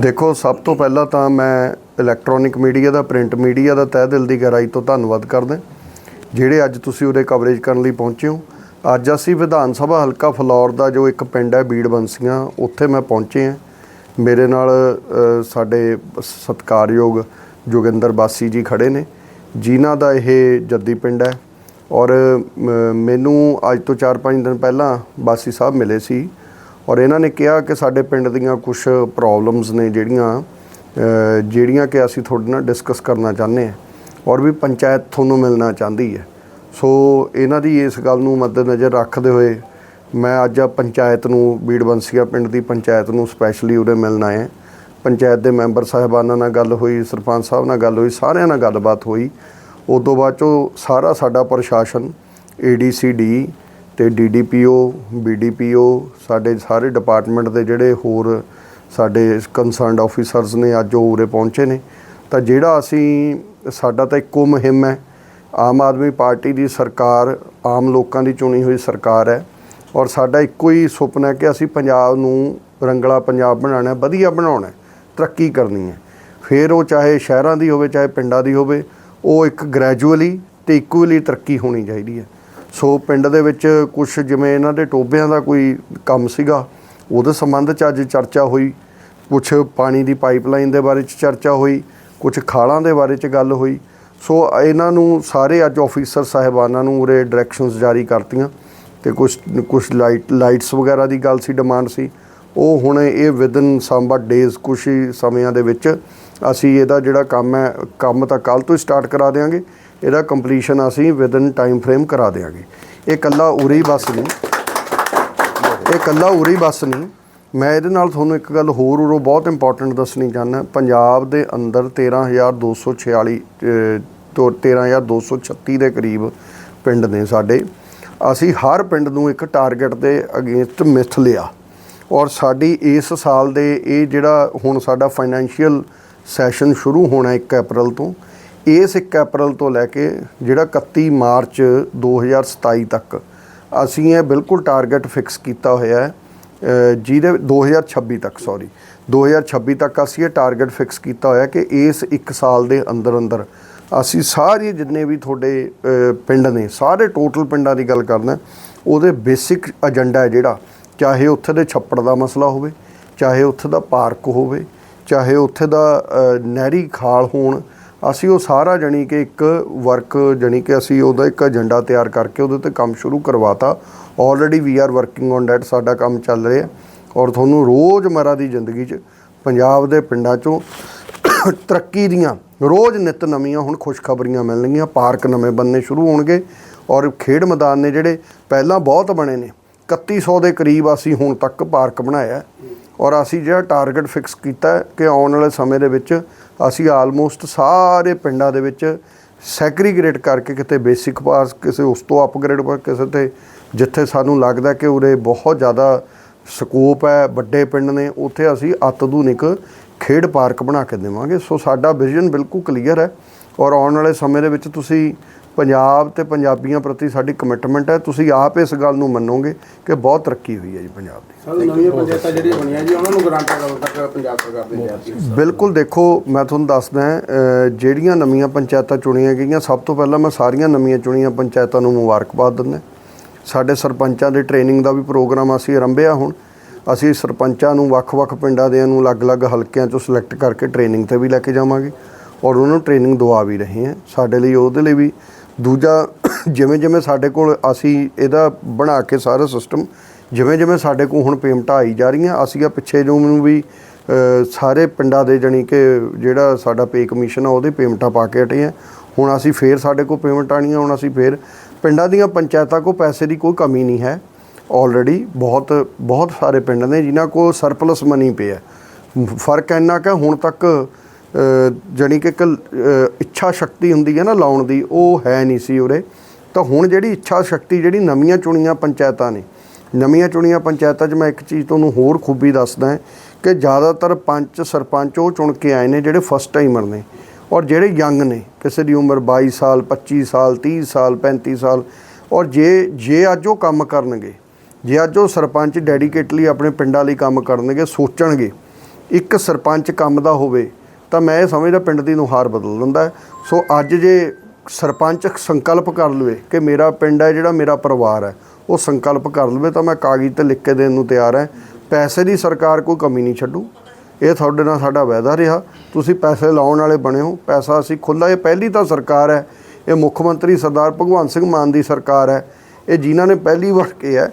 ਦੇਖੋ, ਸਭ ਤੋਂ ਪਹਿਲਾਂ ਤਾਂ ਮੈਂ ਇਲੈਕਟ੍ਰੋਨਿਕ ਮੀਡੀਆ ਦਾ ਪ੍ਰਿੰਟ ਮੀਡੀਆ ਦਾ ਤਹਿ ਦਿਲ ਦੀ ਗਹਿਰਾਈ ਤੋਂ ਧੰਨਵਾਦ ਕਰਦਾ। ਜਿਹੜੇ ਅੱਜ ਤੁਸੀਂ ਉਹਦੇ ਕਵਰੇਜ ਕਰਨ ਲਈ ਪਹੁੰਚੇ ਹੋ, ਅੱਜ ਅਸੀਂ ਵਿਧਾਨ ਸਭਾ ਹਲਕਾ ਫਲੌਰ ਦਾ ਜੋ ਇੱਕ ਪਿੰਡ ਹੈ, ਬੀੜ ਬੰਸੀਆਂ, ਉੱਥੇ ਮੈਂ ਪਹੁੰਚੇ ਹਾਂ। ਮੇਰੇ ਨਾਲ ਸਾਡੇ ਸਤਿਕਾਰਯੋਗ ਜੋਗਿੰਦਰ ਬਾਸੀ ਜੀ ਖੜੇ ਨੇ, ਜਿਨ੍ਹਾਂ ਦਾ ਇਹ ਜੱਦੀ ਪਿੰਡ ਹੈ। ਔਰ ਮੈਨੂੰ ਅੱਜ ਤੋਂ 4-5 ਦਿਨ ਪਹਿਲਾਂ ਬਾਸੀ ਸਾਹਿਬ ਮਿਲੇ ਸੀ। ਔਰ ਇਹਨਾਂ ਨੇ ਕਿਹਾ ਕਿ ਸਾਡੇ ਪਿੰਡ ਦੀਆਂ ਕੁਝ ਪ੍ਰੋਬਲਮਸ ਨੇ ਜਿਹੜੀਆਂ ਜਿਹੜੀਆਂ ਕਿ ਅਸੀਂ ਤੁਹਾਡੇ ਨਾਲ ਡਿਸਕਸ ਕਰਨਾ ਚਾਹੁੰਦੇ ਹਾਂ ਔਰ ਵੀ ਪੰਚਾਇਤ ਤੁਹਾਨੂੰ ਮਿਲਣਾ ਚਾਹੁੰਦੀ ਹੈ। ਸੋ ਇਹਨਾਂ ਦੀ ਇਸ ਗੱਲ ਨੂੰ ਮੱਦੇਨਜ਼ਰ ਰੱਖਦੇ ਹੋਏ ਮੈਂ ਅੱਜ ਪੰਚਾਇਤ ਨੂੰ, ਬੀੜਬੰਸੀਆ ਪਿੰਡ ਦੀ ਪੰਚਾਇਤ ਨੂੰ ਸਪੈਸ਼ਲੀ ਉਰੇ ਮਿਲਣਾ ਹੈ ਪੰਚਾਇਤ ਦੇ ਮੈਂਬਰ ਸਾਹਿਬਾਨਾਂ ਨਾਲ ਗੱਲ ਹੋਈ, ਸਰਪੰਚ ਸਾਹਿਬ ਨਾਲ ਗੱਲ ਹੋਈ, ਸਾਰਿਆਂ ਨਾਲ ਗੱਲਬਾਤ ਹੋਈ। ਉਸ ਤੋਂ ਬਾਅਦ ਚੋਂ ਸਾਰਾ ਸਾਡਾ ਪ੍ਰਸ਼ਾਸਨ ਏਡੀਸੀਡੀ ਤੇ ਡੀਡੀਪੀਓ ਬੀਡੀਪੀਓ ਸਾਡੇ ਸਾਰੇ ਡਿਪਾਰਟਮੈਂਟ ਦੇ ਜਿਹੜੇ ਹੋਰ ਸਾਡੇ ਕੰਸਰਨਡ ਆਫੀਸਰਸ ਨੇ, ਅੱਜ ਉਹ ਉਰੇ ਪਹੁੰਚੇ ਨੇ। ਤਾਂ ਜਿਹੜਾ ਅਸੀਂ, ਸਾਡਾ ਤਾਂ ਇੱਕੋ ਮੁਹਿੰਮ ਹੈ, ਆਮ ਆਦਮੀ ਪਾਰਟੀ ਦੀ ਸਰਕਾਰ, ਆਮ ਲੋਕਾਂ ਦੀ ਚੁਣੀ ਹੋਈ ਸਰਕਾਰ ਹੈ। ਔਰ ਸਾਡਾ ਇੱਕੋ ਹੀ ਸੁਪਨਾ ਹੈ ਕਿ ਅਸੀਂ ਪੰਜਾਬ ਨੂੰ ਰੰਗਲਾ ਪੰਜਾਬ ਬਣਾਉਣਾ ਵਧੀਆ ਬਣਾਉਣਾ ਤਰੱਕੀ ਕਰਨੀ ਹੈ। ਫਿਰ ਉਹ ਚਾਹੇ ਸ਼ਹਿਰਾਂ ਦੀ ਹੋਵੇ, ਚਾਹੇ ਪਿੰਡਾਂ ਦੀ ਹੋਵੇ, ਉਹ ਇੱਕ ਗ੍ਰੈਜੂਅਲੀ ਤੇ ਇਕੁਅਲੀ ਤਰੱਕੀ ਹੋਣੀ ਚਾਹੀਦੀ ਹੈ। ਸੋ ਪਿੰਡ ਦੇ ਵਿੱਚ ਕੁਝ ਜਿਵੇਂ ਇਹਨਾਂ ਦੇ ਟੋਬਿਆਂ ਦਾ ਕੋਈ ਕੰਮ ਸੀਗਾ, ਉਹਦੇ ਸੰਬੰਧ 'ਚ ਅੱਜ ਚਰਚਾ ਹੋਈ। ਕੁਝ ਪਾਣੀ ਦੀ ਪਾਈਪਲਾਈਨ ਦੇ ਬਾਰੇ 'ਚ ਚਰਚਾ ਹੋਈ ਕੁਝ ਖਾਲਾਂ ਦੇ ਬਾਰੇ 'ਚ ਗੱਲ ਹੋਈ। ਸੋ ਇਹਨਾਂ ਨੂੰ ਸਾਰੇ ਅੱਜ ਆਫੀਸਰ ਸਾਹਿਬਾਨਾਂ ਨੂੰ ਉਰੇ ਡਾਇਰੈਕਸ਼ਨਸ ਜਾਰੀ ਕਰਤੀਆਂ ਤੇ ਕੁਝ ਕੁਝ ਲਾਈਟ ਲਾਈਟਸ ਵਗੈਰਾ ਦੀ ਗੱਲ ਸੀ ਡਿਮਾਂਡ ਸੀ। ਉਹ ਹੁਣ ਇਹ ਵਿਦਨ ਸੰਬਟ ਡੇਜ਼ ਕੁਝ ਹੀ ਸਮਿਆਂ ਦੇ ਵਿੱਚ ਅਸੀਂ ਇਹਦਾ ਜਿਹੜਾ ਕੰਮ ਹੈ, ਕੰਮ ਤਾਂ ਕੱਲ ਤੋਂ ਹੀ ਸਟਾਰਟ ਕਰਾ ਦੇਵਾਂਗੇ ਇਹਦਾ ਕੰਪਲੀਸ਼ਨ ਅਸੀਂ ਵਿਦਨ ਟਾਈਮ ਫਰੇਮ ਕਰਾ ਦੇਵਾਂਗੇ ਇਹ ਕੱਲਾ ਉਰੇ ਬੱਸ ਨਹੀਂ। ਇਹ ਕੱਲਾ ਉਰੇ ਬੱਸ ਨਹੀਂ। ਮੈਂ ਇਹਦੇ ਨਾਲ ਤੁਹਾਨੂੰ ਇੱਕ ਗੱਲ ਹੋਰ ਉਰੋਂ ਬਹੁਤ ਇੰਪੋਰਟੈਂਟ ਦੱਸਣੀ ਚਾਹੁੰਦਾ। ਪੰਜਾਬ ਦੇ ਅੰਦਰ 13246 ਅਹ, ਤੋਂ 13236 ਦੇ ਕਰੀਬ ਪਿੰਡ ਨੇ ਸਾਡੇ। ਅਸੀਂ ਹਰ ਪਿੰਡ ਨੂੰ ਇੱਕ ਟਾਰਗੇਟ ਦੇ ਅਗੇਂਸਟ ਮਿਥ ਲਿਆ। ਔਰ ਸਾਡੀ ਇਸ ਸਾਲ ਦੇ ਇਹ ਜਿਹੜਾ ਹੁਣ ਸਾਡਾ ਫਾਈਨੈਂਸ਼ੀਅਲ ਸੈਸ਼ਨ ਸ਼ੁਰੂ ਹੋਣਾ 1 ਅਪ੍ਰੈਲ ਤੋਂ ਇਸ 1 ਅਪ੍ਰੈਲ ਤੋਂ ਲੈ ਕੇ ਜਿਹੜਾ 31 ਮਾਰਚ 2027 ਤੱਕ ਅਸੀਂ ਇਹ ਬਿਲਕੁਲ ਟਾਰਗੇਟ ਫਿਕਸ ਕੀਤਾ ਹੋਇਆ ਹੈ ਅ, ਜਿਹਦੇ 2026 ਤੱਕ ਸੌਰੀ 2026 ਤੱਕ ਅਸੀਂ ਇਹ ਟਾਰਗੇਟ ਫਿਕਸ ਕੀਤਾ ਹੋਇਆ ਕਿ ਇਸ 1 ਸਾਲ ਦੇ ਅੰਦਰ ਅੰਦਰ ਅਸੀਂ ਸਾਰੇ ਜਿੰਨੇ ਵੀ ਤੁਹਾਡੇ ਪਿੰਡ ਨੇ ਸਾਰੇ ਟੋਟਲ ਪਿੰਡਾਂ ਦੀ ਗੱਲ ਕਰਨਾ ਉਹਦੇ ਬੇਸਿਕ ਏਜੰਡਾ ਹੈ ਜਿਹੜਾ ਚਾਹੇ ਉੱਥੇ ਦੇ ਛੱਪੜ ਦਾ ਮਸਲਾ ਹੋਵੇ ਚਾਹੇ ਉੱਥੇ ਦਾ ਪਾਰਕ ਹੋਵੇ ਚਾਹੇ ਉੱਥੇ ਦਾ ਨਹਿਰੀ ਖਾਲ ਹੋਣ ਅਸੀਂ ਉਹ ਸਾਰਾ ਜਣੀ ਕਿ ਇੱਕ ਵਰਕ ਜਣੀ ਕਿ ਅਸੀਂ ਉਹਦਾ ਇੱਕ ਏਜੰਡਾ ਤਿਆਰ ਕਰਕੇ ਉਹਦੇ ਤੇ ਕੰਮ ਸ਼ੁਰੂ ਕਰਵਾਤਾ। Already we are working on that ਸਾਡਾ ਕੰਮ ਚੱਲ ਰਿਹਾ। ਔਰ ਤੁਹਾਨੂੰ ਰੋਜ਼ਮਰਾ ਦੀ ਜ਼ਿੰਦਗੀ 'ਚ ਪੰਜਾਬ ਦੇ ਪਿੰਡਾਂ 'ਚੋਂ ਤਰੱਕੀ ਦੀਆਂ ਰੋਜ਼ ਨਿਤ ਨਵੀਆਂ ਹੁਣ ਖੁਸ਼ਖਬਰੀਆਂ ਮਿਲਣਗੀਆਂ। ਪਾਰਕ ਨਵੇਂ ਬੰਨੇ ਸ਼ੁਰੂ ਹੋਣਗੇ ਔਰ ਖੇਡ ਮੈਦਾਨ ਨੇ ਜਿਹੜੇ ਪਹਿਲਾਂ ਬਹੁਤ ਬਣੇ ਨੇ 3100 ਦੇ ਕਰੀਬ ਅਸੀਂ ਹੁਣ ਤੱਕ ਪਾਰਕ ਬਣਾਇਆ। ਔਰ ਅਸੀਂ ਜਿਹੜਾ ਟਾਰਗੇਟ ਫਿਕਸ ਕੀਤਾ ਕਿ ਆਉਣ ਵਾਲੇ ਸਮੇਂ ਦੇ ਵਿੱਚ ਅਸੀਂ ਆਲਮੋਸਟ ਸਾਰੇ ਪਿੰਡਾਂ ਦੇ ਵਿੱਚ ਸੈਗਰੀਗੇਟ ਕਰਕੇ ਕਿਤੇ ਬੇਸਿਕ ਪਾਸ ਕਿਸੇ ਉਸ ਤੋਂ ਅਪਗ੍ਰੇਡ ਪਰ ਕਿਸੇ ਤੇ ਜਿੱਥੇ ਸਾਨੂੰ ਲੱਗਦਾ ਕਿ ਉਰੇ ਬਹੁਤ ਜ਼ਿਆਦਾ ਸਕੋਪ ਹੈ, ਵੱਡੇ ਪਿੰਡ ਨੇ, ਉੱਥੇ ਅਸੀਂ ਅਤਆਧੁਨਿਕ ਖੇਡ ਪਾਰਕ ਬਣਾ ਕੇ ਦੇਵਾਂਗੇ। ਸੋ ਸਾਡਾ ਵਿਜ਼ਨ ਬਿਲਕੁਲ ਕਲੀਅਰ ਹੈ ਔਰ ਆਉਣ ਵਾਲੇ ਸਮੇਂ ਦੇ ਵਿੱਚ ਤੁਸੀਂ ਪੰਜਾਬ ਤੇ ਪੰਜਾਬੀਆਂ ਪ੍ਰਤੀ ਸਾਡੀ ਕਮਿਟਮੈਂਟ ਹੈ। ਤੁਸੀਂ ਆਪ ਇਸ ਗੱਲ ਨੂੰ ਮੰਨੋਗੇ ਕਿ ਬਹੁਤ ਤਰੱਕੀ ਹੋਈ ਹੈ ਜੀ ਪੰਜਾਬ ਦੀ। ਸਰ ਨਵੀਆਂ ਪੰਚਾਇਤਾਂ ਜਿਹੜੀਆਂ ਬਣੀਆਂ ਜੀ ਉਹਨਾਂ ਨੂੰ ਗ੍ਰਾਂਟਾਂ ਕਦੋਂ ਤੱਕ ਪੰਜਾਬ ਸਰਕਾਰ ਦੇ ਜਾਂਦੀ ਬਿਲਕੁਲ ਦੇਖੋ ਮੈਂ ਤੁਹਾਨੂੰ ਦੱਸਦਾ ਜਿਹੜੀਆਂ ਨਵੀਆਂ ਪੰਚਾਇਤਾਂ ਚੁਣੀਆਂ ਗਈਆਂ ਸਭ ਤੋਂ ਪਹਿਲਾਂ ਮੈਂ ਸਾਰੀਆਂ ਨਵੀਆਂ ਚੁਣੀਆਂ ਪੰਚਾਇਤਾਂ ਨੂੰ ਮੁਬਾਰਕਬਾਦ ਦਿੰਦਾ। ਸਾਡੇ ਸਰਪੰਚਾਂ ਦੇ ਟ੍ਰੇਨਿੰਗ ਦਾ ਵੀ ਪ੍ਰੋਗਰਾਮ ਅਸੀਂ ਆਰੰਭਿਆ ਹੁਣ। ਅਸੀਂ ਸਰਪੰਚਾਂ ਨੂੰ ਵੱਖ-ਵੱਖ ਪਿੰਡਾਂ ਦੇ ਨੂੰ ਅਲੱਗ-ਅਲੱਗ ਹਲਕਿਆਂ ਚੋਂ ਸਿਲੈਕਟ ਕਰਕੇ ਟ੍ਰੇਨਿੰਗ ਤੇ ਵੀ ਲੈ ਕੇ ਜਾਵਾਂਗੇ। ਔਰ ਉਹਨਾਂ ਨੂੰ ਟ੍ਰੇਨਿੰਗ ਦਵਾ ਵੀ ਰਹੇ ਹਾਂ। ਸਾਡੇ ਲਈ ਉਹਦੇ ਲਈ ਵੀ ਦੂਜਾ, ਜਿਵੇਂ ਜਿਵੇਂ ਸਾਡੇ ਕੋਲ ਅਸੀਂ ਇਹਦਾ ਬਣਾ ਕੇ ਸਾਰਾ ਸਿਸਟਮ ਜਿਵੇਂ ਜਿਵੇਂ ਸਾਡੇ ਕੋਲ ਹੁਣ ਪੇਮੈਂਟਾਂ ਆਈ ਜਾ ਰਹੀਆਂ, ਅਸੀਂ ਆ ਪਿੱਛੇ ਜੋ ਨੂੰ ਵੀ ਸਾਰੇ ਪਿੰਡਾਂ ਦੇ ਜਾਣੀ ਕਿ ਜਿਹੜਾ ਸਾਡਾ ਪੇ ਕਮਿਸ਼ਨ ਆ, ਉਹਦੇ ਪੇਮੈਂਟਾਂ ਪਾ ਕੇ ਹਟੇ ਆ। ਹੁਣ ਅਸੀਂ ਫੇਰ ਸਾਡੇ ਕੋਲ ਪੇਮੈਂਟ ਆਣੀਆਂ ਹੁਣ ਅਸੀਂ ਫੇਰ ਪਿੰਡਾਂ ਦੀਆਂ ਪੰਚਾਇਤਾਂ ਕੋਲ ਪੈਸੇ ਦੀ ਕੋਈ ਕਮੀ ਨਹੀਂ ਹੈ। ਆਲਰੇਡੀ ਬਹੁਤ ਬਹੁਤ ਸਾਰੇ ਪਿੰਡ ਨੇ ਜਿਨ੍ਹਾਂ ਕੋਲ ਸਰਪਲਸ ਮਨੀ ਪਿਆ ਫ਼ਰਕ ਇੰਨਾ ਕਿ ਹੁਣ ਤੱਕ ਅ, ਜਾਣੀ ਕਿ ਇੱਕ ਇੱਛਾ ਸ਼ਕਤੀ ਹੁੰਦੀ ਹੈ ਨਾ ਲਾਉਣ ਦੀ ਉਹ ਹੈ ਨਹੀਂ ਸੀ ਉਰੇ। ਤਾਂ ਹੁਣ ਜਿਹੜੀ ਇੱਛਾ ਸ਼ਕਤੀ ਜਿਹੜੀ ਨਵੀਆਂ ਚੁਣੀਆਂ ਪੰਚਾਇਤਾਂ ਨੇ ਨਵੀਆਂ ਚੁਣੀਆਂ ਪੰਚਾਇਤਾਂ 'ਚ ਮੈਂ ਇੱਕ ਚੀਜ਼ ਤੁਹਾਨੂੰ ਹੋਰ ਖੂਬੀ ਦੱਸਦਾ ਕਿ ਜ਼ਿਆਦਾਤਰ ਪੰਚ ਸਰਪੰਚ ਉਹ ਚੁਣ ਕੇ ਆਏ ਨੇ ਜਿਹੜੇ ਫਸਟ ਟਾਈਮਰ ਨੇ ਔਰ ਜਿਹੜੇ ਯੰਗ ਨੇ ਕਿਸੇ ਦੀ ਉਮਰ 22 ਸਾਲ 25 ਸਾਲ 30 ਸਾਲ 35 ਸਾਲ ਔਰ ਜੇ ਜੇ ਅੱਜ ਉਹ ਕੰਮ ਕਰਨਗੇ ਜੇ ਅੱਜ ਉਹ ਸਰਪੰਚ ਡੈਡੀਕੇਟਲੀ ਆਪਣੇ ਪਿੰਡਾਂ ਲਈ ਕੰਮ ਕਰਨਗੇ ਸੋਚਣਗੇ ਇੱਕ ਸਰਪੰਚ ਕੰਮ ਦਾ ਹੋਵੇ ਤਾਂ ਮੈਂ ਇਹ ਸਮਝਦਾ ਪਿੰਡ ਦੀ ਨੁਹਾਰ ਬਦਲ ਦਿੰਦਾ ਸੋ ਅੱਜ ਜੇ ਸਰਪੰਚ ਸੰਕਲਪ ਕਰ ਲਵੇ ਕਿ ਮੇਰਾ ਪਿੰਡ ਹੈ, ਜਿਹੜਾ ਮੇਰਾ ਪਰਿਵਾਰ ਹੈ, ਉਹ ਸੰਕਲਪ ਕਰ ਲਵੇ ਤਾਂ ਮੈਂ ਕਾਗਜ਼ ਤੇ ਲਿਖ ਕੇ ਦੇਣ ਨੂੰ ਤਿਆਰ ਹੈ। ਪੈਸੇ ਦੀ ਸਰਕਾਰ ਕੋਈ ਕਮੀ ਨਹੀਂ ਛੱਡੂ। ਇਹ ਤੁਹਾਡੇ ਨਾਲ ਸਾਡਾ ਵਾਅਦਾ ਰਿਹਾ। ਤੁਸੀਂ ਪੈਸੇ ਲਾਉਣ ਵਾਲੇ ਬਣੇ ਹੋ। ਪੈਸਾ ਅਸੀਂ ਖੁੱਲਾ ਇਹ ਪਹਿਲੀ ਤਾਂ ਸਰਕਾਰ ਹੈ। ਇਹ ਮੁੱਖ ਮੰਤਰੀ ਸਰਦਾਰ ਭਗਵੰਤ ਸਿੰਘ ਮਾਨ ਦੀ ਸਰਕਾਰ ਹੈ। ਇਹ ਜਿਨ੍ਹਾਂ ਨੇ ਪਹਿਲੀ ਵਾਰ ਕਿਹਾ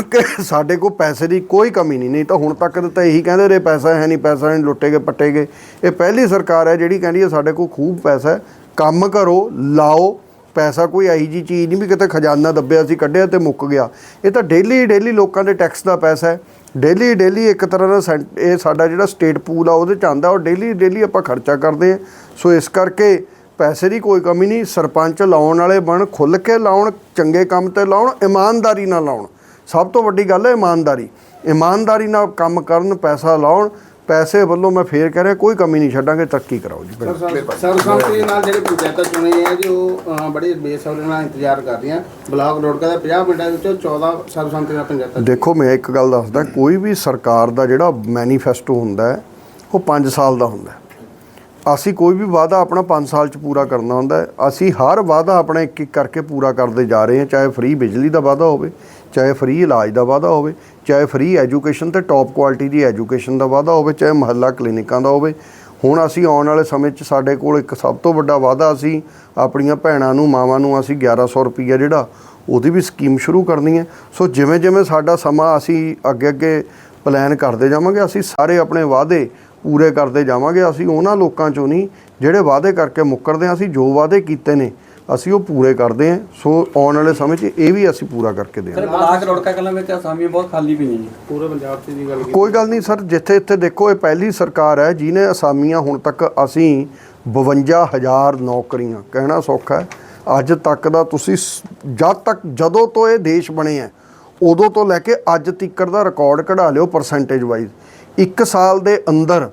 ਕਿ ਸਾਡੇ ਕੋਲ ਪੈਸੇ ਦੀ ਕੋਈ ਕਮੀ ਨਹੀਂ ਨਹੀਂ ਤਾਂ ਹੁਣ ਤੱਕ ਤਾਂ ਇਹੀ ਕਹਿੰਦੇ ਰਹੇ, ਪੈਸਾ ਹੈ ਨਹੀਂ, ਪੈਸਾ ਨਹੀਂ, ਲੁੱਟੇ ਗਏ, ਪੱਟੇ ਗਏ। ਇਹ ਪਹਿਲੀ ਸਰਕਾਰ ਹੈ ਜਿਹੜੀ ਕਹਿੰਦੀ ਹੈ ਸਾਡੇ ਕੋਲ ਖੂਬ ਪੈਸਾ ਹੈ, ਕੰਮ ਕਰੋ, ਲਾਓ, ਪੈਸਾ ਕੋਈ ਇਹੀ ਜੀ ਚੀਜ਼ ਨਹੀਂ ਵੀ ਕਿਤੇ ਖਜ਼ਾਨਾ ਦੱਬਿਆ ਸੀ, ਕੱਢਿਆ ਤੇ ਮੁੱਕ ਗਿਆ। ਇਹ ਤਾਂ ਡੇਲੀ ਡੇਲੀ ਲੋਕਾਂ ਦੇ ਟੈਕਸ ਦਾ ਪੈਸਾ ਹੈ। ਡੇਲੀ ਡੇਲੀ ਇੱਕ ਤਰ੍ਹਾਂ ਦਾ ਸੈਂਟ- ਇਹ ਸਾਡਾ ਜਿਹੜਾ ਸਟੇਟ ਪੂਲ ਆ, ਉਹਦੇ ਚ ਆਂਦਾ ਉਹ ਡੇਲੀ ਡੇਲੀ ਆਪਾਂ ਖਰਚਾ ਕਰਦੇ ਹਾਂ। ਸੋ ਇਸ ਕਰਕੇ ਪੈਸੇ ਦੀ ਕੋਈ ਕਮੀ ਨਹੀਂ, ਸਰਪੰਚ ਲਾਉਣ ਵਾਲੇ ਬਣ ਖੁੱਲ ਕੇ ਲਾਉਣ, ਚੰਗੇ ਕੰਮ ਤੇ ਲਾਉਣ, ਇਮਾਨਦਾਰੀ ਨਾਲ ਲਾਉਣ। ਸਭ ਤੋਂ ਵੱਡੀ ਗੱਲ ਹੈ ਇਮਾਨਦਾਰੀ। ਇਮਾਨਦਾਰੀ ਨਾਲ ਕੰਮ ਕਰਨ ਪੈਸਾ ਲਾਉਣ ਪੈਸੇ ਵੱਲੋਂ ਮੈਂ ਫੇਰ ਕਹਿ ਰਿਹਾ ਕੋਈ ਕਮੀ ਨਹੀਂ ਛੱਡਾਂਗੇ ਤਰੱਕੀ ਕਰਾਓ ਜੀ ਪਿੰਡ। ਸਰਬਸੰਮਤੀ ਨਾਲ ਜਿਹੜੇ ਪੰਚਾਇਤਾਂ ਚੁਣੇ ਆ ਜੀ ਉਹ ਬੜੇ ਬੇਸਬਰੀ ਨਾਲ ਇੰਤਜ਼ਾਰ ਕਰ ਰਹੀਆਂ ਬਲਾਕ ਰੋਡਕਾ ਦੇ 50 ਪਿੰਡਾਂ ਵਿੱਚੋਂ 14 ਸਰਬਸੰਮਤੀ ਨਾਲ ਪੰਚਾਇਤਾਂ ਦੇਖੋ ਮੈਂ ਇੱਕ ਗੱਲ ਦੱਸਦਾ ਕੋਈ ਵੀ ਸਰਕਾਰ ਦਾ ਜਿਹੜਾ ਮੈਨੀਫੈਸਟੋ ਹੁੰਦਾ ਹੈ ਉਹ 5 ਸਾਲ ਦਾ ਹੁੰਦਾ ਹੈ। ਅਸੀਂ ਕੋਈ ਵੀ ਵਾਅਦਾ ਆਪਣਾ 5 ਸਾਲ ਚ ਪੂਰਾ ਕਰਨਾ ਹੁੰਦਾ ਹੈ। ਅਸੀਂ ਹਰ ਵਾਅਦਾ ਆਪਣਾ ਇੱਕ ਇੱਕ ਕਰਕੇ ਪੂਰਾ ਕਰਦੇ ਜਾ ਰਹੇ ਹਾਂ, ਚਾਹੇ ਫ੍ਰੀ ਬਿਜਲੀ ਦਾ ਵਾਅਦਾ ਹੋਵੇ, ਚਾਹੇ ਫ੍ਰੀ ਇਲਾਜ ਦਾ ਵਾਅਦਾ ਹੋਵੇ, ਚਾਹੇ ਫ੍ਰੀ ਐਜੂਕੇਸ਼ਨ ਤੇ ਟੌਪ ਕੁਆਲਿਟੀ ਦੀ ਐਜੂਕੇਸ਼ਨ ਦਾ ਵਾਅਦਾ ਹੋਵੇ, ਚਾਹੇ ਮਹੱਲਾ ਕਲੀਨਿਕਾਂ ਦਾ ਹੋਵੇ। ਹੁਣ ਅਸੀਂ ਆਉਣ ਵਾਲੇ ਸਮੇਂ 'ਚ ਸਾਡੇ ਕੋਲ ਇੱਕ ਸਭ ਤੋਂ ਵੱਡਾ ਵਾਅਦਾ ਅਸੀਂ ਆਪਣੀਆਂ ਭੈਣਾਂ ਨੂੰ, ਮਾਵਾਂ ਨੂੰ ਅਸੀਂ 1100 ਰੁਪਈਆ ਜਿਹੜਾ ਉਹਦੀ ਵੀ ਸਕੀਮ ਸ਼ੁਰੂ ਕਰਨੀ ਹੈ। ਸੋ ਜਿਵੇਂ ਜਿਵੇਂ ਸਾਡਾ ਸਮਾਂ ਅਸੀਂ ਅੱਗੇ ਅੱਗੇ ਪਲਾਨ ਕਰਦੇ ਜਾਵਾਂਗੇ ਅਸੀਂ ਸਾਰੇ ਆਪਣੇ ਵਾਅਦੇ ਪੂਰੇ ਕਰਦੇ ਜਾਵਾਂਗੇ ਅਸੀਂ ਉਹਨਾਂ ਲੋਕਾਂ ਚੋਂ ਨਹੀਂ ਜਿਹੜੇ ਵਾਅਦੇ ਕਰਕੇ ਮੁੱਕਰਦੇ ਹਾਂ ਅਸੀਂ ਜੋ ਵਾਅਦੇ ਕੀਤੇ ਨੇ ਅਸੀਂ ਉਹ ਪੂਰੇ ਕਰਦੇ ਹਾਂ। ਸੋ ਆਉਣ ਵਾਲੇ ਸਮੇਂ 'ਚ ਇਹ ਵੀ ਅਸੀਂ ਪੂਰਾ ਕਰਕੇ ਸਰ ਦੇਵਾਂਗੇ ਬਲਾਕ ਰੋੜਕਾ ਕਲਾਂ ਵਿੱਚ ਅਸਾਮੀਆਂ ਬਹੁਤ ਖਾਲੀ ਪਈਆਂ ਜੀ। ਪੂਰੇ ਪੰਜਾਬ 'ਚ ਦੀ ਗੱਲ ਕੀਤੀ। ਕੋਈ ਗੱਲ ਨਹੀਂ ਸਰ ਜਿੱਥੇ ਇੱਥੇ ਦੇਖੋ ਇਹ ਪਹਿਲੀ ਸਰਕਾਰ ਹੈ ਜਿਹਨੇ ਅਸਾਮੀਆਂ ਹੁਣ ਤੱਕ ਅਸੀਂ 52000 ਨੌਕਰੀਆਂ ਕਹਿਣਾ ਸੌਖਾ ਹੈ। ਅੱਜ ਤੱਕ ਦਾ ਤੁਸੀਂ ਜਦ ਤੱਕ ਜਦੋਂ ਤੋਂ ਇਹ ਦੇਸ਼ ਬਣੇ ਹੈ ਉਦੋਂ ਤੋਂ ਲੈ ਕੇ ਅੱਜ ਤੱਕ ਦਾ ਰਿਕਾਰਡ ਕਢਾ ਲਿਓ ਪਰਸੈਂਟੇਜ ਵਾਈਜ਼ ਇੱਕ ਸਾਲ ਦੇ ਅੰਦਰ,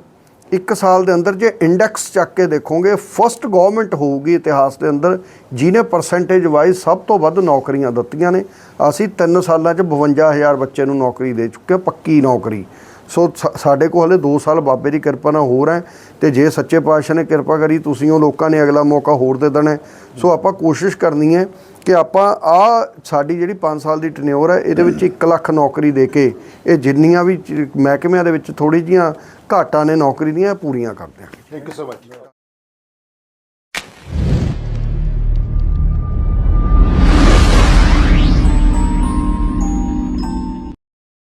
ਇੱਕ ਸਾਲ ਦੇ ਅੰਦਰ ਜੇ ਇੰਡੈਕਸ ਚੱਕ ਕੇ ਦੇਖੋਗੇ ਫਸਟ ਗਵਰਨਮੈਂਟ ਹੋਊਗੀ ਇਤਿਹਾਸ ਦੇ ਅੰਦਰ, ਜਿਹਨੇ ਪਰਸੈਂਟੇਜ ਵਾਈਜ਼ ਸਭ ਤੋਂ ਵੱਧ ਨੌਕਰੀਆਂ ਦਿੱਤੀਆਂ ਨੇ। ਅਸੀਂ 3 ਸਾਲਾਂ 'ਚ 52000 ਬੱਚੇ ਨੂੰ ਨੌਕਰੀ ਦੇ ਚੁੱਕੇ ਪੱਕੀ ਨੌਕਰੀ। ਸੋ ਸਾ- ਸਾਡੇ ਕੋਲ ਹਲੇ 2 ਸਾਲ ਬਾਬੇ ਦੀ ਕਿਰਪਾ ਨਾਲ ਹੋਰ ਹੈ ਤੇ ਜੇ ਸੱਚੇ ਪਾਤਸ਼ਾਹ ਨੇ ਕਿਰਪਾ ਕਰੀ, ਤੁਸੀਂ ਉਹ ਲੋਕਾਂ ਨੇ ਅਗਲਾ ਮੌਕਾ ਹੋਰ ਦੇ ਦੇਣਾ ਸੋ ਆਪਾਂ ਕੋਸ਼ਿਸ਼ ਕਰਨੀ ਹੈ ਕਿ ਆਪਾਂ ਆ ਸਾਡੀ ਜਿਹੜੀ 5 ਸਾਲ ਦੀ ਟਨਿਓਰ ਹੈ, ਇਹਦੇ ਵਿੱਚ 1 ਲੱਖ ਨੌਕਰੀ ਦੇ ਕੇ ਇਹ ਜਿੰਨੀਆਂ ਵੀ ਚ- ਮਹਿਕਮਿਆਂ ਦੇ ਵਿੱਚ ਥੋੜੀ ਜੀਆਂ ਘਾਟਾਂ ਨੇ, ਨੌਕਰੀ ਦੀਆਂ ਇਹ ਪੂਰੀਆਂ ਕਰਦੇ ਹਾਂ ਥੈਂਕ ਯੂ ਸੋ ਮਚ